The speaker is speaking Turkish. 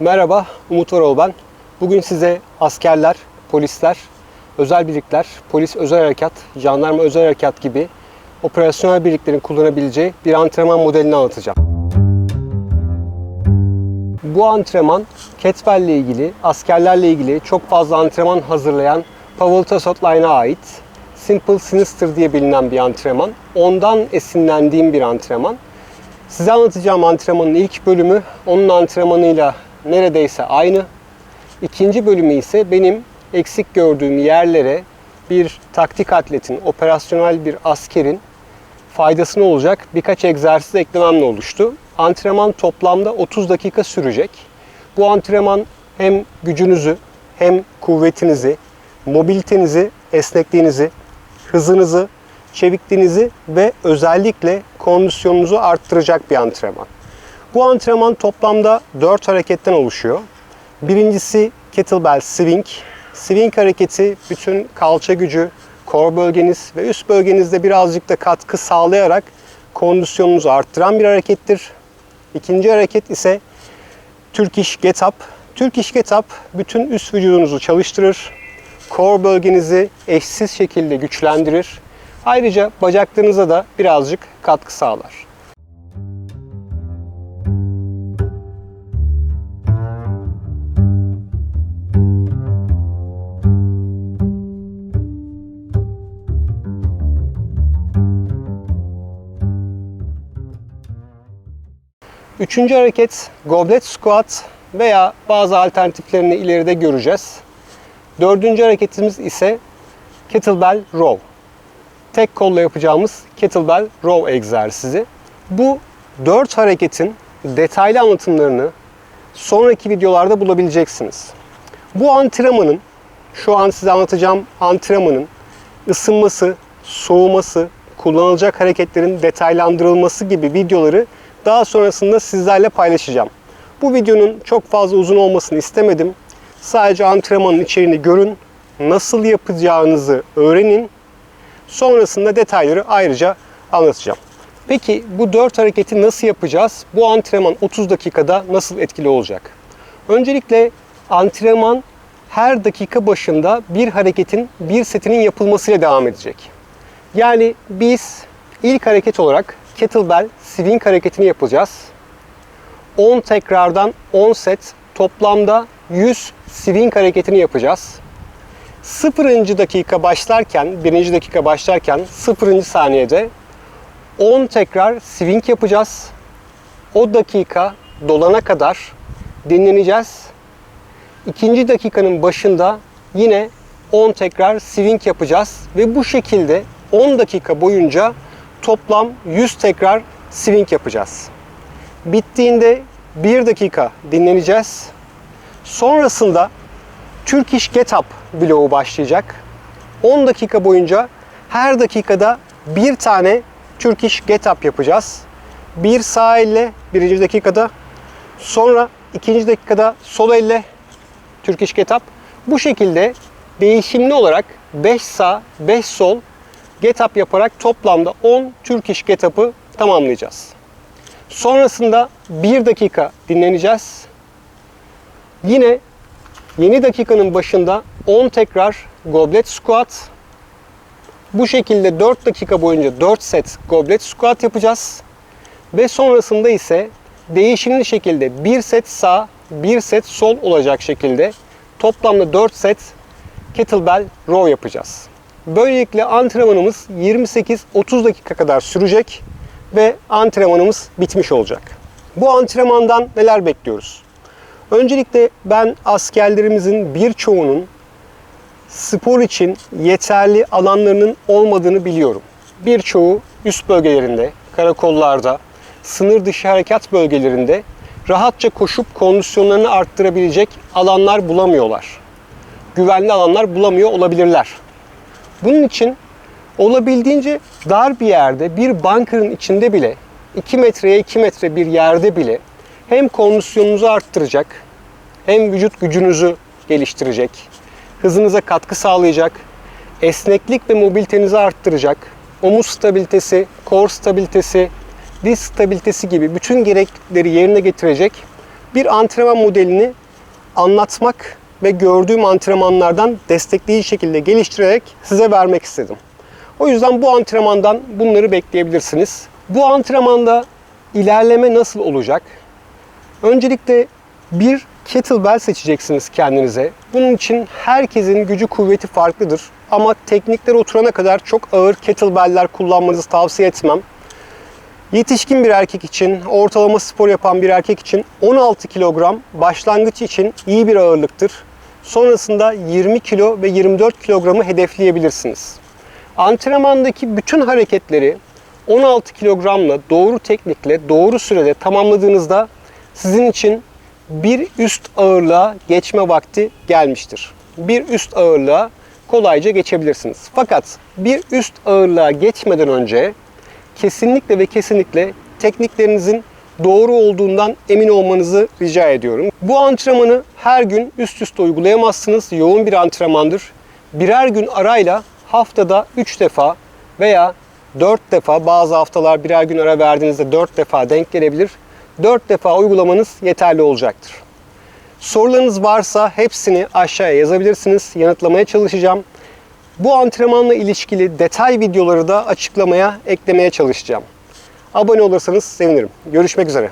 Merhaba, Umut Varol ben. Bugün size askerler, polisler, özel birlikler, polis özel harekat, jandarma özel harekat gibi operasyonel birliklerin kullanabileceği bir antrenman modelini anlatacağım. Bu antrenman kettlebell ile ilgili, askerlerle ilgili çok fazla antrenman hazırlayan Pavel Tasotline'a ait Simple Sinister diye bilinen bir antrenman. Ondan esinlendiğim bir antrenman. Size anlatacağım antrenmanın ilk bölümü onun antrenmanıyla neredeyse aynı. İkinci bölümü ise benim eksik gördüğüm yerlere bir taktik atletin, operasyonel bir askerin faydasına olacak birkaç egzersiz eklememle oluştu. Antrenman toplamda 30 dakika sürecek. Bu antrenman hem gücünüzü hem kuvvetinizi, mobilitenizi, esnekliğinizi, hızınızı, çevikliğinizi ve özellikle kondisyonunuzu arttıracak bir antrenman. Bu antrenman toplamda 4 hareketten oluşuyor. Birincisi kettlebell swing. Swing hareketi bütün kalça gücü, kor bölgeniz ve üst bölgenizde birazcık da katkı sağlayarak kondisyonunuzu arttıran bir harekettir. İkinci hareket ise Turkish Get Up. Turkish Get Up bütün üst vücudunuzu çalıştırır. Kor bölgenizi eşsiz şekilde güçlendirir. Ayrıca bacaklarınıza da birazcık katkı sağlar. Üçüncü hareket goblet squat veya bazı alternatiflerini ileride göreceğiz. Dördüncü hareketimiz ise kettlebell row. Tek kolla yapacağımız kettlebell row egzersizi. Bu dört hareketin detaylı anlatımlarını sonraki videolarda bulabileceksiniz. Bu antrenmanın, şu an size anlatacağım antrenmanın ısınması, soğuması, kullanılacak hareketlerin detaylandırılması gibi videoları daha sonrasında sizlerle paylaşacağım. Bu videonun çok fazla uzun olmasını istemedim. Sadece antrenmanın içeriğini görün, nasıl yapacağınızı öğrenin. Sonrasında detayları ayrıca anlatacağım. Peki bu 4 hareketi nasıl yapacağız? Bu antrenman 30 dakikada nasıl etkili olacak? Öncelikle antrenman her dakika başında bir hareketin bir setinin yapılmasıyla devam edecek. Yani biz ilk hareket olarak kettlebell swing hareketini yapacağız. 10 tekrardan 10 set toplamda 100 swing hareketini yapacağız. 0. dakika başlarken, 1. dakika başlarken 0. saniyede 10 tekrar swing yapacağız. O dakika dolana kadar dinleneceğiz. İkinci dakikanın başında yine 10 tekrar swing yapacağız ve bu şekilde 10 dakika boyunca toplam 100 tekrar swing yapacağız. Bittiğinde 1 dakika dinleneceğiz. Sonrasında Turkish Get Up bloğu başlayacak. 10 dakika boyunca her dakikada bir tane Turkish Get Up yapacağız. Bir sağ elle birinci dakikada, sonra ikinci dakikada sol elle Turkish Get Up. Bu şekilde değişimli olarak 5 sağ, 5 sol Get Up yaparak toplamda 10 Turkish Get Up'ı tamamlayacağız. Sonrasında 1 dakika dinleneceğiz. Yine yeni dakikanın başında 10 tekrar goblet squat. Bu şekilde 4 dakika boyunca 4 set goblet squat yapacağız. Ve sonrasında ise değişimli şekilde 1 set sağ, 1 set sol olacak şekilde toplamda 4 set kettlebell row yapacağız. Böylelikle antrenmanımız 28-30 dakika kadar sürecek ve antrenmanımız bitmiş olacak. Bu antrenmandan neler bekliyoruz? Öncelikle ben askerlerimizin birçoğunun spor için yeterli alanlarının olmadığını biliyorum. Birçoğu üst bölgelerinde, karakollarda, sınır dışı harekat bölgelerinde rahatça koşup kondisyonlarını arttırabilecek alanlar bulamıyorlar. Güvenli alanlar bulamıyor olabilirler. Bunun için olabildiğince dar bir yerde, bir bunkerın içinde bile, 2 metreye 2 metre bir yerde bile hem kondisyonunuzu arttıracak, hem vücut gücünüzü geliştirecek, hızınıza katkı sağlayacak, esneklik ve mobilitenizi arttıracak, omuz stabilitesi, kor stabilitesi, diz stabilitesi gibi bütün gerekleri yerine getirecek bir antrenman modelini anlatmak ve gördüğüm antrenmanlardan destekleyici şekilde geliştirerek size vermek istedim. O yüzden bu antrenmandan bunları bekleyebilirsiniz. Bu antrenmanda ilerleme nasıl olacak? Öncelikle bir kettlebell seçeceksiniz kendinize. Bunun için herkesin gücü kuvveti farklıdır. Ama teknikler oturana kadar çok ağır kettlebell'ler kullanmanızı tavsiye etmem. Yetişkin bir erkek için, ortalama spor yapan bir erkek için 16 kilogram başlangıç için iyi bir ağırlıktır. Sonrasında 20 kilo ve 24 kilogramı hedefleyebilirsiniz. Antrenmandaki bütün hareketleri 16 kilogramla doğru teknikle doğru sürede tamamladığınızda sizin için bir üst ağırlığa geçme vakti gelmiştir. Bir üst ağırlığa kolayca geçebilirsiniz. Fakat bir üst ağırlığa geçmeden önce kesinlikle ve kesinlikle tekniklerinizin doğru olduğundan emin olmanızı rica ediyorum. Bu antrenmanı her gün üst üste uygulayamazsınız. Yoğun bir antrenmandır. Birer gün arayla haftada 3 defa veya 4 defa bazı haftalar birer gün ara verdiğinizde 4 defa denk gelebilir. 4 defa uygulamanız yeterli olacaktır. Sorularınız varsa hepsini aşağıya yazabilirsiniz. Yanıtlamaya çalışacağım. Bu antrenmanla ilişkili detay videoları da açıklamaya eklemeye çalışacağım. Abone olursanız sevinirim. Görüşmek üzere.